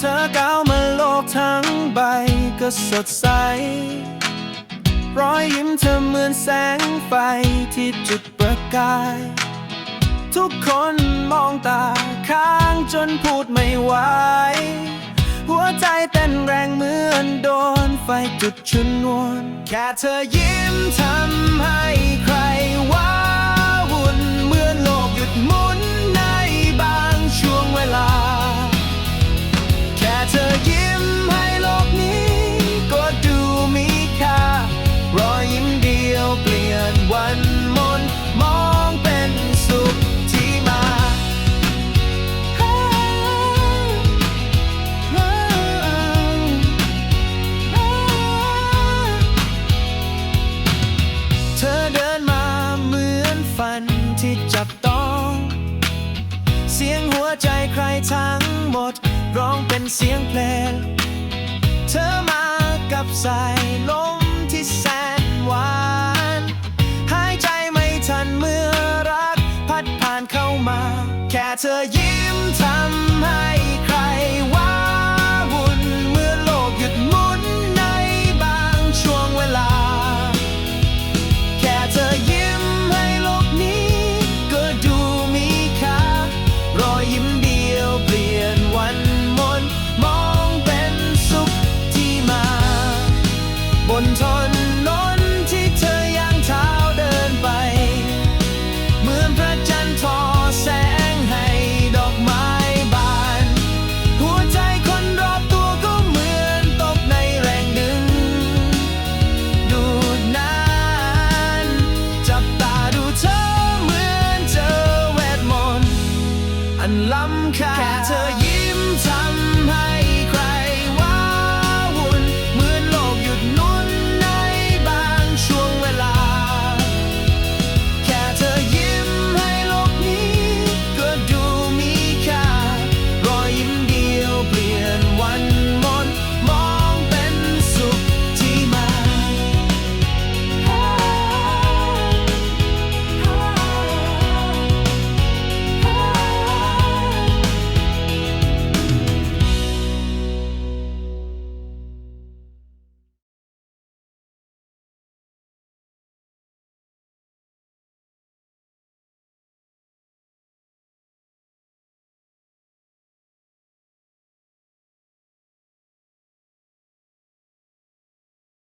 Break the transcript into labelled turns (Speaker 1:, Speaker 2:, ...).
Speaker 1: เธอก้าวมาโลกทั้งใบก็สดใส รอยยิ้มเธอเหมือนแสงไฟที่จุดประกาย ทุกคนมองตาค้างจนพูดไม่ไหว หัวใจเต้นแรงเหมือนโดนไฟจุดชนวน แค่เธอยิ้มทำให้ เสียงหัวใจใครทั้งหมด ร้องเป็นเสียงเพลง เธอมากับสายลมที่แสนหวานหายใจไม่ทันเมื่อรัก พัดผ่านเข้ามา แค่เธอยิ้มทำ